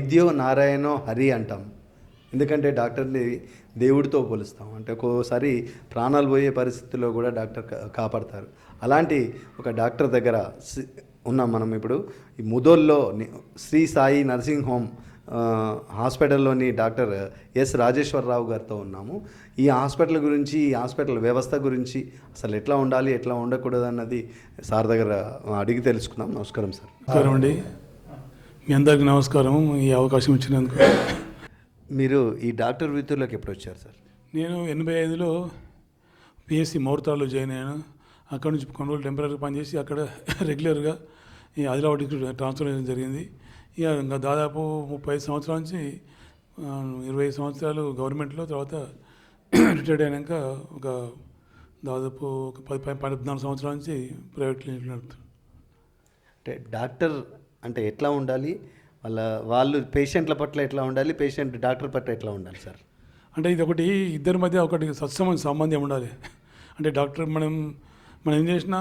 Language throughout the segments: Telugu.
వైద్యో నారాయణో హరి అంటాం. ఎందుకంటే డాక్టర్ని దేవుడితో పోలుస్తాం. అంటే ఒక్కోసారి ప్రాణాలు పోయే పరిస్థితుల్లో కూడా డాక్టర్ కాపాడతారు. అలాంటి ఒక డాక్టర్ దగ్గర సి- ఉన్నాం మనం ఇప్పుడు. ఈ ముదోల్లో శ్రీ సాయి నర్సింగ్ హోమ్ హాస్పిటల్లోని డాక్టర్ ఎస్ రాజేశ్వరరావు గారితో ఉన్నాము. ఈ హాస్పిటల్ గురించి ఈ హాస్పిటల్ వ్యవస్థ గురించి అసలు ఎట్లా ఉండాలి ఎట్లా ఉండకూడదు అన్నది సార్ దగ్గర అడిగి తెలుసుకుందాం. నమస్కారం సార్. నమస్కారం అండి. మీ అందరికీ నమస్కారం ఈ అవకాశం ఇచ్చినందుకు. మీరు ఈ డాక్టర్ వృత్తిలోకి ఎప్పుడు వచ్చారు సార్? నేను ఎనభై ఐదులో పిఎస్సి మౌర్తాలో జాయిన్ అయ్యాను. అక్కడ నుంచి కొన్ని రోజులు టెంపరీ పనిచేసి అక్కడ రెగ్యులర్గా ఈ ఆదిలాబాద్ డిస్ట్రిక్ట్ ట్రాన్స్ఫర్ అయ్యడం జరిగింది. ఇక ఇంకా దాదాపు ముప్పై ఐదు సంవత్సరాల నుంచి ఇరవై ఐదు సంవత్సరాలు గవర్నమెంట్లో తర్వాత రిటైర్డ్ అయినాక ఒక దాదాపు ఒక పది పది పద్నాలుగు సంవత్సరాల నుంచి ప్రైవేట్ క్లినిక్ నడుపుతాను అంటే డాక్టర్ అంటే ఎట్లా ఉండాలి? వాళ్ళ వాళ్ళు పేషెంట్ల పట్ల ఎట్లా ఉండాలి? పేషెంట్ డాక్టర్ పట్ల ఎట్లా ఉండాలి సార్? అంటే ఇది ఒకటి ఇద్దరి మధ్య ఒకటి సత్సంబంధ సంబంధం ఉండాలి. అంటే డాక్టర్ మనం మనం ఏం చేసినా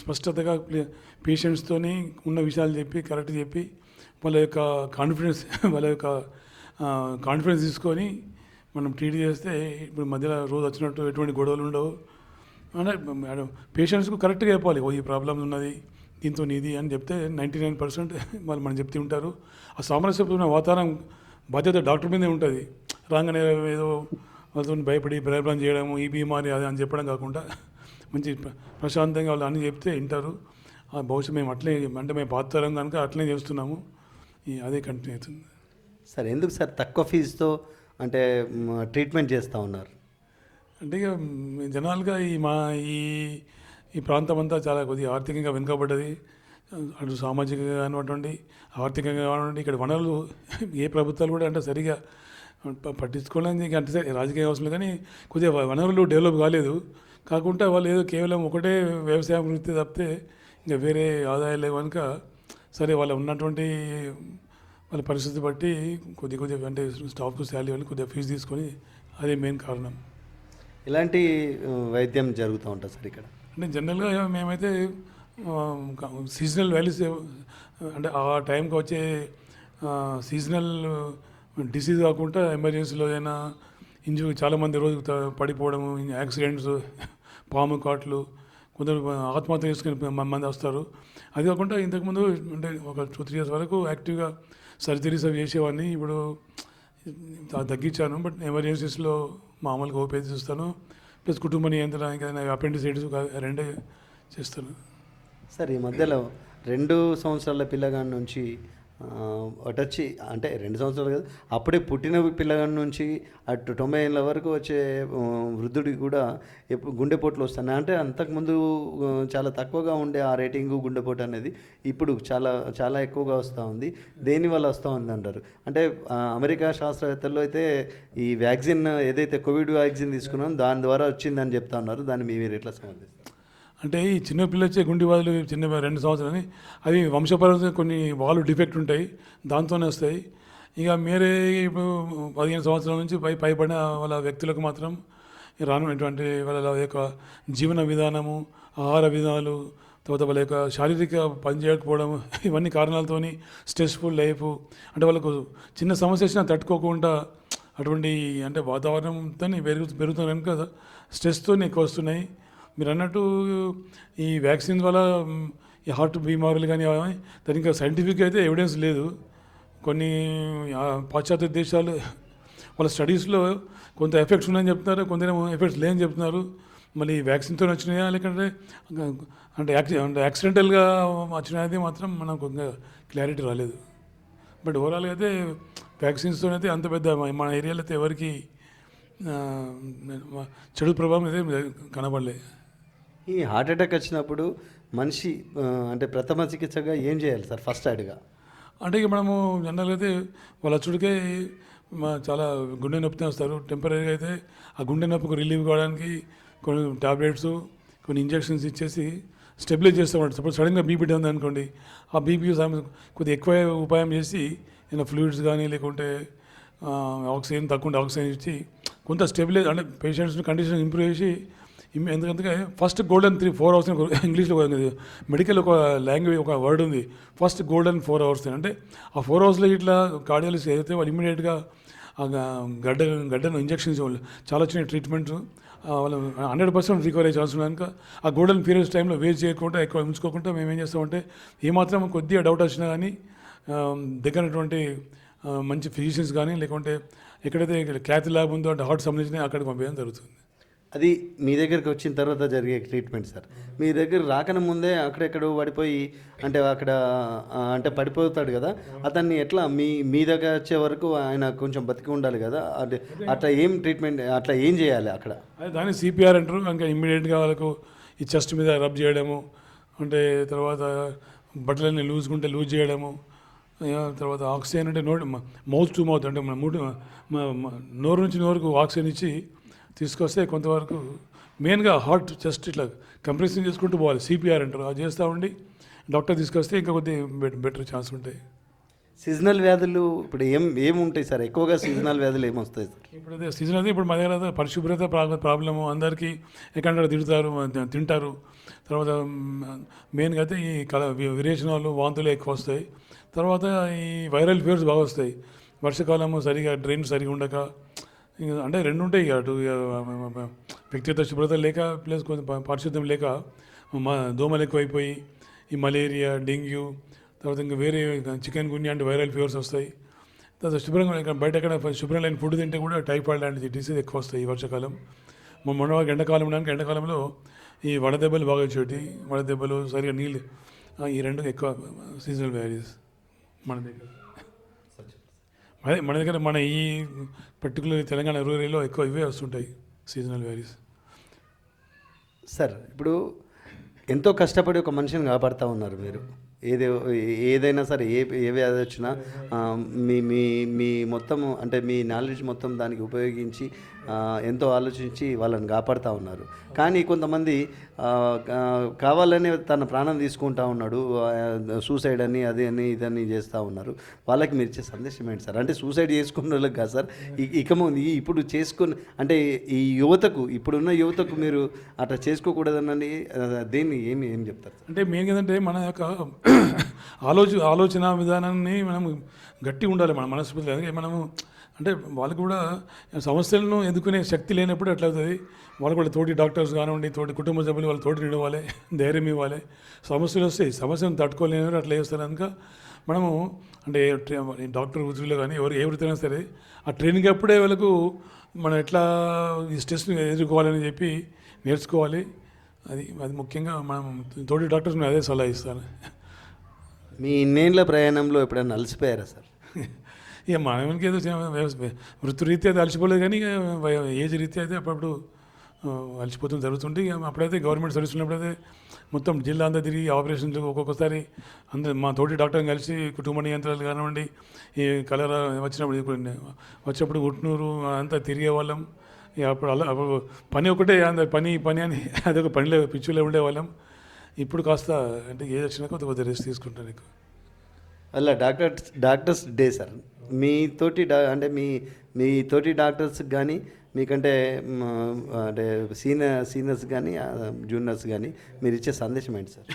స్పష్టతగా పేషెంట్స్తోని ఉన్న విషయాలు చెప్పి కరెక్ట్ చెప్పి వాళ్ళ యొక్క కాన్ఫిడెన్స్ వాళ్ళ యొక్క కాన్ఫిడెన్స్ తీసుకొని మనం ట్రీట్ చేస్తే ఇప్పుడు మధ్యలో రోజు వచ్చినట్టు ఎటువంటి గొడవలు ఉండవు. అంటే మేడం పేషెంట్స్కు కరెక్ట్గా చెప్పాలి ఓ ఈ ప్రాబ్లం ఉన్నది దీంతో ఇది అని చెప్తే నైంటీ నైన్ పర్సెంట్ వాళ్ళు మనం చెప్తూ ఉంటారు. ఆ సామరస్యపూర్ణ వాతావరణం బాధ్యత డాక్టర్ మీదే ఉంటుంది. రాగానే ఏదో వాళ్ళతో భయపడి భయభ్రం చేయడము ఈ బీమారి అది అని చెప్పడం కాకుండా మంచి ప్ర- ప్రశాంతంగా వాళ్ళు అన్నీ చెప్తే వింటారు. ఆ బహుశా మేము అట్లే అంటే మేము పాతరం కనుక అట్లనే చేస్తున్నాము. అదే కంటిన్యూ అవుతుంది. సార్ ఎందుకు సార్ తక్కువ ఫీజుతో అంటే ట్రీట్మెంట్ చేస్తూ ఉన్నారు? అంటే ఇక మ్, జనాలుగా ఈ మా ఈ ఈ ప్రాంతం అంతా చాలా కొద్దిగా ఆర్థికంగా వెనుకబడ్డది. అటు సామాజికంగా కానివ్వండి ఆర్థికంగా కానివ్వండి ఇక్కడ వనరులు ఏ ప్రభుత్వాలు కూడా అంటే సరిగా పట్టించుకోవడానికి అంటే సరే రాజకీయ అవసరం కానీ కొద్దిగా వనరులు డెవలప్ కాలేదు. కాకుండా వాళ్ళు ఏదో కేవలం ఒకటే వ్యవసాయం వృత్తి తప్పితే ఇంకా వేరే ఆదాయాలు లేవు కనుక సరే వాళ్ళు ఉన్నటువంటి వాళ్ళ పరిస్థితి బట్టి కొద్ది కొద్దిగా అంటే స్టాఫ్కు శాలరీ వాళ్ళు కొద్దిగా ఫీజు తీసుకొని అదే మెయిన్ కారణం. ఇలాంటి వైద్యం జరుగుతూ ఉంటుంది సార్ ఇక్కడ? అంటే జనరల్గా మేమైతే సీజనల్ వ్యాలీస్ అంటే ఆ టైంకి వచ్చే సీజనల్ డిసీజ్ కాకుండా ఎమర్జెన్సీలో ఏదైనా ఇంజురీ చాలామంది రోజు త- పడిపోవడము యాక్సిడెంట్స్ పాము కాట్లు కొందరు ఆత్మహత్య చేసుకుని మంది వస్తారు. అది కాకుండా ఇంతకుముందు అంటే ఒక టూ త్రీ ఇయర్స్ వరకు యాక్టివ్గా సర్జరీస్ అవి చేసేవాడిని. ఇప్పుడు తగ్గించాను బట్ ఎమర్జెన్సీస్లో మామూలుగా ఓపీ చూస్తాను ప్లస్ కుటుంబ నియంత్రణ అపెండిసైటిస్ రెండే చేస్తున్నాను సార్ ఈ మధ్యలో రెండు సంవత్సరాల పిల్లగాడి నుంచి అటు వచ్చి అంటే రెండు సంవత్సరాలు కాదు అప్పుడే పుట్టిన పిల్లగాడి నుంచి అటు తొంభై ఏళ్ళ వరకు వచ్చే వృద్ధుడికి కూడా ఎప్పుడు గుండెపోట్లు వస్తున్నాయి. అంటే అంతకుముందు చాలా తక్కువగా ఉండే ఆ రేటింగు గుండెపోటు అనేది ఇప్పుడు చాలా చాలా ఎక్కువగా వస్తూ ఉంది. దేనివల్ల వస్తూ ఉంది అంటారు? అంటే అమెరికా శాస్త్రవేత్తల్లో అయితే ఈ వ్యాక్సిన్ ఏదైతే కోవిడ్ వ్యాక్సిన్ తీసుకున్నాం దాని ద్వారా వచ్చిందని చెప్తా ఉన్నారు. దాన్ని మీరు ఎట్లా సమర్థిస్తారు? అంటే ఈ చిన్న పిల్లొచ్చే వచ్చే బాధలు చిన్న రెండు సంవత్సరాలని అవి వంశపరంగా కొన్ని వాళ్ళు డిఫెక్ట్ ఉంటాయి దాంతోనే వస్తాయి. ఇక మీరే ఇప్పుడు పదిహేను సంవత్సరాల నుంచి పై పైబడిన వాళ్ళ వ్యక్తులకు మాత్రం రానున్నటువంటి వాళ్ళ యొక్క జీవన విధానము ఆహార విధానాలు తర్వాత వాళ్ళ యొక్క శారీరక పని చేయకపోవడం ఇవన్నీ కారణాలతోని స్ట్రెస్ఫుల్ లైఫ్ అంటే వాళ్ళకు చిన్న సమస్య వచ్చినా తట్టుకోకుండా అటువంటి అంటే వాతావరణంతో పెరుగు పెరుగుతున్న కనుక స్ట్రెస్తో ఎక్కువ వస్తున్నాయి. మీరు అన్నట్టు ఈ వ్యాక్సిన్ వల్ల ఈ హార్ట్ బీమారులు కానీ దానికి ఇంకా సైంటిఫిక్ అయితే ఎవిడెన్స్ లేదు. కొన్ని పాశ్చాత్య దేశాలు వాళ్ళ స్టడీస్లో కొంత ఎఫెక్ట్స్ ఉన్నాయని చెప్తున్నారు కొంతేమో ఎఫెక్ట్స్ లేని చెప్తున్నారు. మళ్ళీ వ్యాక్సిన్తో వచ్చినాయా లేకంటే అంటే యాక్సి అంటే యాక్సిడెంటల్గా వచ్చినది మాత్రం మనకు క్లారిటీ రాలేదు. బట్ ఓవరాల్గా అయితే వ్యాక్సిన్స్తో అయితే అంత పెద్ద మన- ఏరియాలో అయితే ఎవరికి చెడు ప్రభావం అయితే కనబడలేదు ఈ హార్ట్ అటాక్ వచ్చినప్పుడు మనిషి అంటే ప్రథమ చికిత్సగా ఏం చేయాలి సార్? ఫస్ట్ అడిగా అంటే ఇక మనము జనరల్గా అయితే వాళ్ళ అచ్చుడికే మా చాలా గుండె నొప్పి వస్తారు. టెంపరీగా అయితే ఆ గుండె నొప్పికి రిలీవ్ కావడానికి కొన్ని టాబ్లెట్స్ కొన్ని ఇంజెక్షన్స్ ఇచ్చేసి స్టెబిలైజ్ చేస్తామంట సపోజ్ సడన్గా బీపీ ఉంది అనుకోండి ఆ బీపీ కొద్దిగా ఎక్కువ ఉపాయం చేసి ఏదైనా ఫ్లూయిడ్స్ కానీ లేకుంటే ఆక్సిజన్ తక్కువ ఆక్సిజన్ ఇచ్చి కొంత స్టెబిలైజ్ అంటే పేషెంట్స్ కండిషన్ ఇంప్రూవ్ చేసి ఎందుకంటే first golden three four hours ఇంగ్లీష్లో మెడికల్ ఒక లాంగ్వేజ్ ఒక వర్డ్ ఉంది. ఫస్ట్ గోల్డెన్ ఫోర్ అవర్స్ అంటే ఆ ఫోర్ అవర్స్లో ఇట్లా కార్డియాలజిస్ట్ ఏదైతే వాళ్ళు ఇమీడియట్గా గడ్డ గడ్డను ఇంజెక్షన్స్ చాలా వచ్చిన ట్రీట్మెంట్ వాళ్ళు హండ్రెడ్ పర్సెంట్ రికవర్ అయ్యే ఛాన్స్ కనుక ఆ గోల్డెన్ పీరియడ్స్ టైంలో వేస్ట్ చేయకుండా ఎక్కువ ఉంచుకోకుండా మేము ఏం చేస్తామంటే ఏమాత్రం కొద్దిగా డౌట్ వచ్చినా కానీ దగ్గరటువంటి మంచి ఫిజిషియన్స్ కానీ లేకుంటే ఎక్కడైతే క్యాత్ ల్యాబ్ ఉందో అంటే హార్ట్ సంబంధించిన అక్కడికి పంపించడం జరుగుతుంది. అది మీ దగ్గరికి వచ్చిన తర్వాత జరిగే ట్రీట్మెంట్ సార్ మీ దగ్గర రాకన ముందే అక్కడెక్కడో పడిపోయి అంటే అక్కడ అంటే పడిపోతాడు కదా. అతన్ని ఎట్లా మీ మీ దగ్గర వచ్చే వరకు ఆయన కొంచెం బతికి ఉండాలి కదా. అంటే అట్లా ఏం ట్రీట్మెంట్ అట్లా ఏం చేయాలి అక్కడ? దాన్ని సిపిఆర్ అంటారు. ఇంకా ఇమ్మీడియట్గా వాళ్ళకు ఈ చెస్ట్ మీద రబ్ చేయడము అంటే తర్వాత బట్టలన్నీ లూజ్కుంటే లూజ్ చేయడము తర్వాత ఆక్సిజన్ అంటే నోటి మౌత్ టు మౌత్ అంటే మన మూడు నోరు నుంచి నోరుకు ఆక్సిజన్ ఇచ్చి తీసుకొస్తే కొంతవరకు మెయిన్గా హార్ట్ చెస్ట్ ఇట్లా కంప్రెసింగ్ చేసుకుంటూ పోవాలి. సిపిఆర్ అంటారు. అది చేస్తూ ఉండి డాక్టర్ తీసుకొస్తే ఇంకా కొద్దిగా బెటర్ ఛాన్స్ ఉంటాయి. సీజనల్ వ్యాధులు ఇప్పుడు ఏం ఏముంటాయి సార్? ఎక్కువగా సీజనల్ వ్యాధులు ఏమొస్తాయి సార్? ఇప్పుడు అదే సీజన్ అయితే ఇప్పుడు మా దగ్గర పరిశుభ్రత ప్రా- ప్రాబ్లము అందరికీ ఎక్కడ తిడతారు తింటారు తర్వాత మెయిన్గా అయితే ఈ కల విరేచనాలు వాంతులు ఎక్కువ వస్తాయి. తర్వాత ఈ వైరల్ ఫీవర్స్ బాగా వస్తాయి. వర్షాకాలము సరిగా డ్రైన్ సరిగా ఉండక అంటే రెండు ఉంటాయి ఇక అటు ఇక వ్యక్తిగత శుభ్రత లేక ప్లస్ కొంచెం పారిశుద్ధ్యం లేక మా దోమలు ఎక్కువైపోయి ఈ మలేరియా డెంగ్యూ తర్వాత ఇంకా వేరే చికెన్ గున్యా అంటే వైరల్ ఫీవర్స్ వస్తాయి. తర్వాత శుభ్రంగా బయట ఎక్కడ శుభ్రం లేని ఫుడ్ తింటే కూడా టైఫాయిడ్ లాంటి డిసీజ్ ఎక్కువ వస్తాయి ఈ వర్షాకాలం. మొన్న మొన్న ఎండాకాలం ఉండడానికి ఎండాకాలంలో ఈ వడదెబ్బలు బాగా వచ్చేటి వడదెబ్బలు సరిగా నీళ్ళు ఈ రెండు ఎక్కువ సీజనల్ వ్యారీస్ మన దగ్గర. అదే మన దగ్గర మన ఈ పర్టికులర్ తెలంగాణ రూరల్లో ఎక్కువ ఇవే వస్తుంటాయి సీజనల్ వ్యారీస్ సార్ ఇప్పుడు ఎంతో కష్టపడి ఒక మనిషిని కాపాడుతూ ఉన్నారు మీరు. ఏదే ఏదైనా సరే ఏ ఏ వ్యాధి వచ్చినా మీ మీ మీ మొత్తం అంటే మీ నాలెడ్జ్ మొత్తం దానికి ఉపయోగించి ఎంతో ఆలోచించి వాళ్ళని కాపాడుతూ ఉన్నారు. కానీ కొంతమంది కావాలనే తన ప్రాణం తీసుకుంటా ఉన్నాడు సూసైడ్ అని అది అని ఇదని చేస్తూ ఉన్నారు. వాళ్ళకి మీరు ఇచ్చే సందేశం ఏంటి సార్? అంటే సూసైడ్ చేసుకున్న వాళ్ళకి కాదు సార్. ఇక ముందు ఇప్పుడు చేసుకుని అంటే ఈ యువతకు ఇప్పుడున్న యువతకు మీరు అట్లా చేసుకోకూడదనని దేన్ని ఏమి ఏం చెప్తారు అంటే మేము ఏంటంటే మన యొక్క ఆలోచన ఆలోచన విధానాన్ని మనం గట్టి ఉండాలి మన మనస్ఫూర్తి మనము అంటే వాళ్ళకు కూడా సమస్యలను ఎదుర్కొనే శక్తి లేనప్పుడు ఎట్లా అవుతుంది వాళ్ళు కూడా తోటి డాక్టర్స్ కానివ్వండి తోటి కుటుంబ సభ్యులు వాళ్ళు తోటి నిడవాలి ధైర్యం ఇవ్వాలి. సమస్యలు వస్తాయి సమస్యను తట్టుకోలేని అట్లా చేస్తారు. కనుక మనము అంటే డాక్టర్ వృత్తిలో కానీ ఎవరు ఏ వృత్తి అయినా సరే ఆ ట్రైనింగ్ అప్పుడే వాళ్ళకు మనం ఎట్లా ఈ స్ట్రెస్ని ఎదుర్కోవాలని చెప్పి నేర్చుకోవాలి. అది అది ముఖ్యంగా మనం తోటి డాక్టర్స్ అదే సలహా ఇస్తాను మీ ఇన్నేళ్ళ ప్రయాణంలో ఎప్పుడైనా అలసిపోయారా సార్? ఇక మనకి ఏదో వృత్తిరీత్యా వృత్తి అయితే అలసిపోలేదు కానీ ఇక ఏజ్ రీత్యా అయితే అప్పుడప్పుడు అలసిపోతుంది జరుగుతుంటే ఇక అప్పుడైతే గవర్నమెంట్ సర్వీస్ ఉన్నప్పుడైతే మొత్తం జిల్లా అంతా తిరిగి ఆపరేషన్లు ఒక్కొక్కసారి అందరు మా తోటి డాక్టర్ని కలిసి కుటుంబ నియంత్రాలు కానివ్వండి ఈ కలరా వచ్చినప్పుడు వచ్చినప్పుడు ఉట్నూరు అంతా తిరిగే వాళ్ళం. ఇక అప్పుడు అలా అప్పుడు పని ఒకటే అంత పని పని అని అదొక పనిలో పిచ్చులో ఉండేవాళ్ళం ఇప్పుడు కాస్త అంటే ఏజ్ వచ్చినా కొద్ది కొద్దిగా రెస్ట్ తీసుకుంటాను ఎక్కువ. అలా డాక్టర్ డాక్టర్స్ డే సార్. మీ తోటి డా అంటే మీ మీ తోటి డాక్టర్స్ కానీ మీకంటే అంటే సీనియర్ సీనియర్స్ కానీ జూనియర్స్ కానీ మీరు ఇచ్చే సందేశం ఏంటి సార్?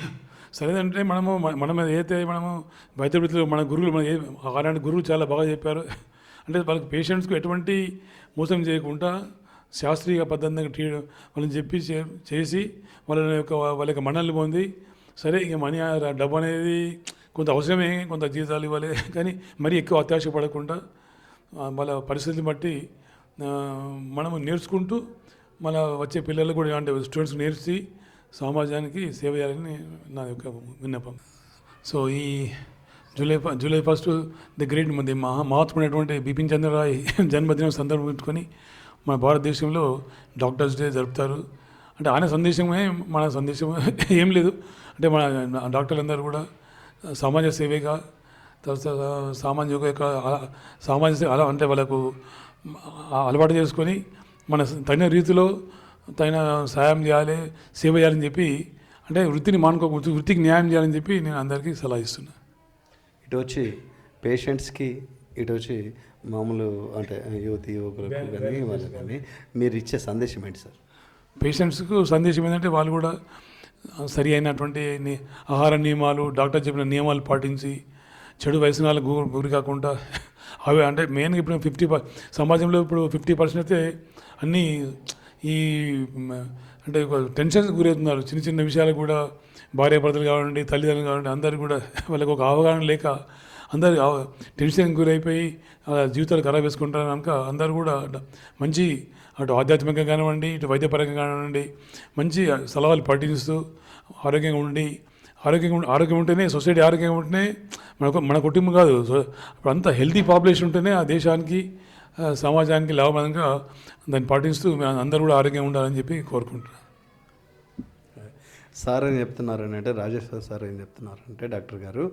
సరేదంటే మనము మనం ఏదైతే మనము వైద్య వృత్తిలో మన గురువులు మన ఏ- అలాంటి గురువులు చాలా బాగా చెప్పారు. అంటే వాళ్ళకి పేషెంట్స్కు ఎటువంటి మోసం చేయకుండా శాస్త్రీయ పద్ధతిగా ట్రీ వాళ్ళని చెప్పి చేసి వాళ్ళ యొక్క వాళ్ళ యొక్క మనల్ని పొంది సరే ఇక మనీ డబ్బు అనేది కొంత అవసరమే కొంత జీతాలు ఇవ్వాలి. కానీ మరీ ఎక్కువ అత్యాశ పడకుండా వాళ్ళ పరిస్థితిని బట్టి మనము నేర్చుకుంటూ మన వచ్చే పిల్లలు కూడా అంటే స్టూడెంట్స్ నేర్చి సమాజానికి సేవ చేయాలని నా యొక్క విన్నపం. సో ఈ July July first the great మంది మహా మహాత్ముడైనటువంటి బిపిన్ చంద్రరాయ్ జన్మదినం సందర్భం పెట్టుకొని మన భారతదేశంలో డాక్టర్స్ డే జరుపుతారు. అంటే ఆయన సందేశమే మన సందేశం ఏం లేదు. అంటే మన డాక్టర్లందరూ కూడా సమాజ సేవేగా తర్వాత అల- సామాజిక సేవ అలా అంటే వాళ్ళకు అలవాటు చేసుకొని మన తగిన రీతిలో తగిన సాయం చేయాలి సేవ చేయాలని చెప్పి అంటే వృత్తిని మానుకో వృత్తికి న్యాయం చేయాలని చెప్పి నేను అందరికీ సలహా ఇస్తున్నా. ఇటు వచ్చి పేషెంట్స్కి ఇటు వచ్చి మామూలు అంటే యువతి యువకులకు కానీ వాళ్ళకి కానీ మీరు ఇచ్చే సందేశం ఏంటి సార్? పేషెంట్స్కు సందేశం ఏంటంటే వాళ్ళు కూడా సరి అయినటువంటి ని- ఆహార నియమాలు డాక్టర్ చెప్పిన నియమాలు పాటించి చెడు వ్యసనాలకు గు- గురి కాకుండా అవి అంటే మెయిన్గా ఇప్పుడు ఫిఫ్టీ సమాజంలో ఇప్పుడు ఫిఫ్టీ పర్సెంట్ అయితే అన్నీ ఈ అంటే టెన్షన్స్ గురవుతున్నారు. చిన్న చిన్న విషయాలు కూడా భార్యాభర్తలు కానివ్వండి తల్లిదండ్రులు కానివ్వండి అందరు కూడా వాళ్ళకి ఒక అవగాహన లేక అందరు టెన్షన్ గురైపోయి అలా జీవితాలు ఖరాబ్ వేసుకుంటారు కనుక అందరూ కూడా మంచి అటు ఆధ్యాత్మికంగా కానివ్వండి ఇటు వైద్యపరంగా కానివ్వండి మంచి సలహాలు పాటిస్తూ ఆరోగ్యంగా ఉండి ఆరోగ్యంగా ఉండి- ఆరోగ్యం ఉంటేనే సొసైటీ ఆరోగ్యంగా ఉంటేనే మన మన కుటుంబం కాదు. అంత ఇప్పుడు హెల్తీ పాపులేషన్ ఉంటేనే ఆ దేశానికి సమాజానికి లాభంగా దాన్ని పాటిస్తూ అందరూ కూడా ఆరోగ్యంగా ఉండాలని చెప్పి కోరుకుంటున్నాను. సార్ ఏం చెప్తున్నారు అని అంటే రాజేశ్వర్ సార్ ఏం చెప్తున్నారు అంటే డాక్టర్ గారు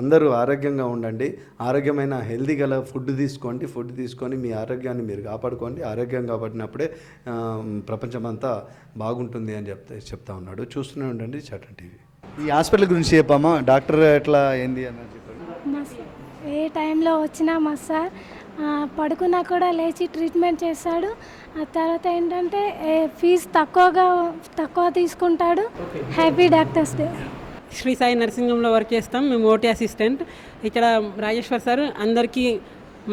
అందరూ ఆరోగ్యంగా ఉండండి. ఆరోగ్యమైన హెల్దీ గల ఫుడ్ తీసుకోండి. ఫుడ్ తీసుకొని మీ ఆరోగ్యాన్ని మీరు కాపాడుకోండి. ఆరోగ్యం కాపాడినప్పుడే ప్రపంచమంతా బాగుంటుంది అని చెప్తే చెప్తా ఉన్నాడు. చూస్తూనే ఉండండి చటన్ టీవీ. ఈ హాస్పిటల్ గురించి చెప్పామా డాక్టర్ ఎట్లా ఏంది అని చెప్పారు ఏ టైంలో వచ్చినా మా సార్ పడుకున్నా కూడా లేచి ట్రీట్మెంట్ చేస్తాడు. ఆ తర్వాత ఏంటంటే ఫీజు తక్కువగా తక్కువ తీసుకుంటాడు. Happy doctors day Sri Sai నర్సింగంలో work చేస్తాం. మేము ఓటీ అసిస్టెంట్ ఇక్కడ రాజేశ్వర్ సార్ అందరికీ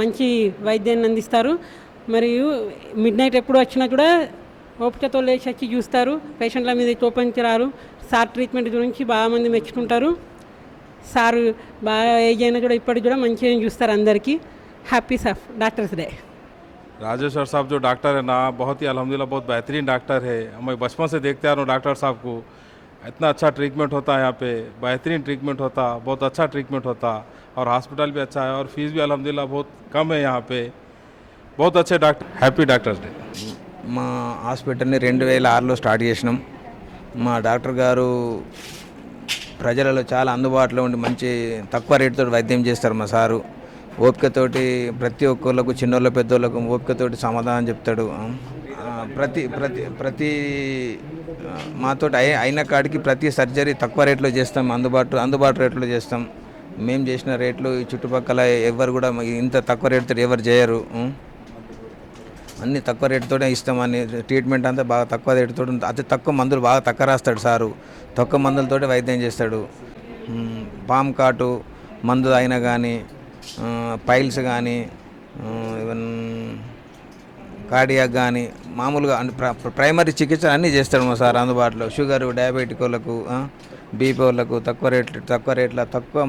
మంచి వైద్యాన్ని అందిస్తారు. మరియు మిడ్ నైట్ ఎప్పుడు వచ్చినా కూడా ఓపికతో లేచి వచ్చి చూస్తారు. పేషెంట్ల మీద చూపించరారు సార్ ట్రీట్మెంట్ గురించి బాగా మంది మెచ్చుకుంటారు. సార్ బాగా ఏజ్ అయినా కూడా ఇప్పటికి కూడా మంచిగా చూస్తారు అందరికీ. happy sir doctors day Rajeshwar साहब जो डॉक्टर है ना बहुत ही अल्हम्दुलिल्लाह बहुत बेहतरीन डॉक्टर है मैं बचपन से देखते आ रहा हूँ डॉक्टर साहब को इतना अच्छा ट्रीटमेंट होता है यहाँ पे बेहतरीन ट्रीटमेंट होता बहुत अच्छा ट्रीटमेंट होता और हॉस्पिटल भी अच्छा है और फीस भी अल्हम्दुलिल्लाह बहुत कम है यहाँ पे बहुत अच्छे डॉक्टर हैप्पी डॉक्टर्स डे మా హాస్పిటల్ని రెండు వేల ఆరులో స్టార్ట్ చేసినాం మా డాక్టర్ గారు ప్రజలలో చాలా అందుబాటులో ఉండి మంచి తక్కువ రేటుతో వైద్యం చేస్తారు మా సారు ఓపికతోటి ప్రతి ఒక్కళ్ళకు చిన్నోళ్ళ పెద్దోళ్ళకు ఓపికతోటి సమాధానం చెప్తాడు. ప్రతి ప్రతి ప్రతి మాతో మాతోటి అయి అయిన కాడికి ప్రతి సర్జరీ తక్కువ రేట్లో చేస్తాం అందుబాటు అందుబాటు రేట్లో చేస్తాం. మేము చేసిన రేట్లు ఈ చుట్టుపక్కల ఎవరు కూడా ఇంత తక్కువ రేటుతో ఎవరు చేయరు. అన్ని తక్కువ రేటుతోనే ఇస్తామని ట్రీట్మెంట్ అంతా బాగా తక్కువ రేటుతో అతి తక్కువ మందులు బాగా తక్కువ రాస్తాడు సారు. తక్కువ మందులతోటి వైద్యం చేస్తాడు. పామ్ కాటు మందు అయినా కానీ పైల్స్ కానీ ఈవెన్ కార్డియాక్ కానీ మామూలుగా ప్ర- ప్రైమరీ చికిత్స అన్నీ చేస్తాడు మా సార్ అందుబాటులో షుగర్ డయాబెటిక్ వాళ్ళకు బీపీ వాళ్ళకు తక్కువ రేట్లు తక్కువ రేట్ల తక్కువ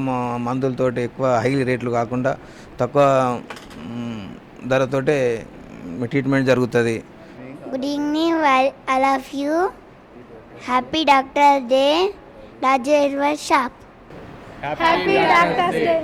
మందులతోటి ఎక్కువ హై రేట్లు కాకుండా తక్కువ మ్, ధరతోటే ట్రీట్మెంట్ జరుగుతుంది evening, well, all of you. Happy Doctor Day, Rajeshwar Shop. Happy doctors day